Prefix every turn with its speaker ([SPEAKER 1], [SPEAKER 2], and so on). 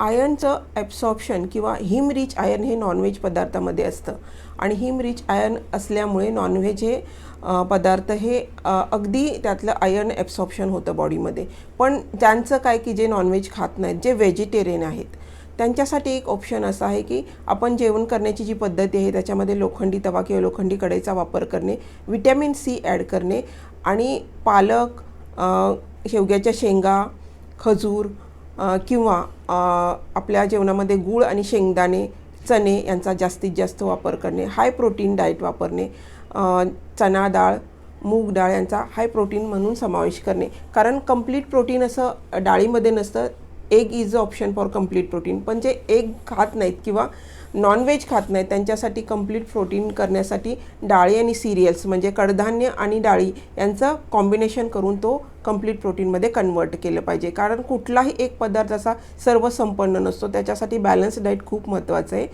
[SPEAKER 1] आयर्नचं absorption किंवा heme rich iron हे non veg पदार्थामध्ये असतं. आणि हिम रिच आयर्न असल्यामुळे नॉनव्हेज हे पदार्थ हे अगदी त्यातलं आयर्न ॲब्सॉप्शन होतं बॉडीमध्ये पण ज्यांचं काय की जे नॉनव्हेज खात नाहीत जे व्हेजिटेरियन आहेत त्यांच्यासाठी एक ऑप्शन असा आहे की आपण जेवण करण्याची जी पद्धती आहे त्याच्यामध्ये लोखंडी तवा किंवा लोखंडी कढईचा वापर करणे विटॅमिन सी ॲड करणे आणि पालक शेवग्याच्या शेंगा खजूर किंवा आपल्या जेवणामध्ये गूळ आणि शेंगदाणे चणे यांचा जास्तीत जास्त वापर करणे हाय प्रोटीन डाएट वापरणे चणा डाळ मूग डाळ यांचा हाय प्रोटीन म्हणून समावेश करणे. कारण कंप्लीट प्रोटीन असं डाळीमध्ये नसतं egg is a option for complete protein पण जे एग खात नाहीत किंवा नॉनव्हेज खात नाही त्यांच्यासाठी कंप्लीट प्रोटीन करण्यासाठी डाळी आणि सिरियल्स म्हणजे कडधान्य आणि डाळी यांचं कॉम्बिनेशन करून तो कंप्लीट प्रोटीनमध्ये कन्वर्ट केलं पाहिजे. कारण कुठलाही एक पदार्थ असा सर्वसंपन्न नसतो. त्याच्यासाठी बॅलन्स डाईट खूप महत्त्वाचं आहे.